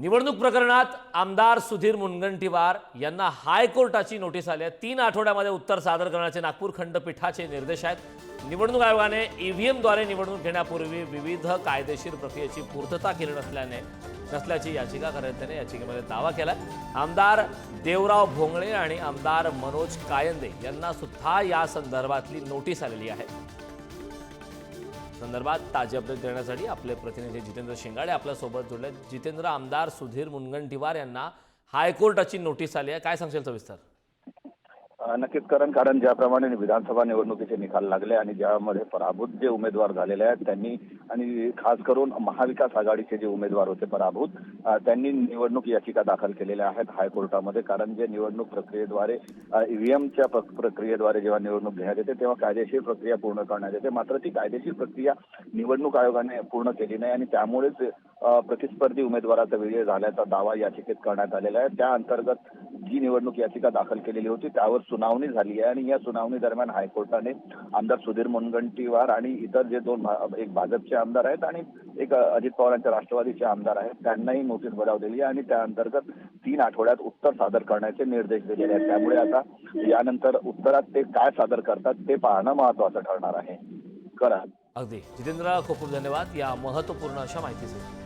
निवडणूक प्रकरणात आमदार सुधीर मुनगंटीवार यांना हायकोर्टाची नोटीस आली आहे. तीन आठवड्यामध्ये उत्तर सादर करण्याचे नागपूर खंडपीठाचे निर्देश आहेत. निवडणूक आयोगाने ईव्हीएमद्वारे निवडणूक घेण्यापूर्वी विविध कायदेशीर प्रक्रियेची पूर्तता केली नसल्याने नसल्याची याचिकाकर्त्याने याचिकेमध्ये दावा केला आमदार देवराव भोंगळे आणि आमदार मनोज कायंदे यांना सुद्धा या संदर्भातली नोटीस आलेली आहे. संदर्भात ताजी अपडेट देण्यासाठी आपले प्रतिनिधी जितेंद्र शिंगाडे आपल्यासोबत जोडले जितेंद्र आमदार सुधीर मुनगंटीवार यांना हायकोर्टाची नोटीस आली आहे. काय सांगशील सविस्तर? नक्कीच कारण कारण ज्याप्रमाणे विधानसभा निवडणुकीचे निकाल लागले आणि ज्यामध्ये पराभूत जे उमेदवार झालेले आहेत त्यांनी आणि खास करून महाविकास आघाडीचे जे उमेदवार होते पराभूत त्यांनी निवडणूक याचिका दाखल केलेल्या आहेत हायकोर्टामध्ये. कारण जे निवडणूक प्रक्रियेद्वारे ईव्हीएमच्या प्रक्रियेद्वारे जेव्हा निवडणूक घेण्यात येते तेव्हा कायदेशीर प्रक्रिया पूर्ण करण्यात येते. मात्र ती कायदेशीर प्रक्रिया निवडणूक आयोगाने पूर्ण केली नाही आणि त्यामुळेच प्रतिस्पर्धी उमेदवाराचा विजय झाल्याचा दावा याचिकेत करण्यात आलेला आहे. त्या अंतर्गत जी निवडणूक याचिका दाखल केलेली होती त्यावर सुनावणी झाली आहे आणि या सुनावणी दरम्यान हायकोर्टाने आमदार सुधीर मुनगंटीवार आणि इतर जे दोन एक भाजपचे आमदार आहेत आणि एक अजित पवारांच्या राष्ट्रवादीचे आमदार आहेत त्यांनाही नोटीस बजावलेली आहे आणि त्या अंतर्गत तीन आठवड्यात उत्तर सादर करण्याचे निर्देश दिलेले आहेत. त्यामुळे आता यानंतर उत्तरात ते काय सादर करतात ते पाहणं महत्वाचं ठरणार आहे. करा अगदी. जितेंद्र खूप खूप धन्यवाद. या महत्त्वपूर्ण अशा माहितीसाठी.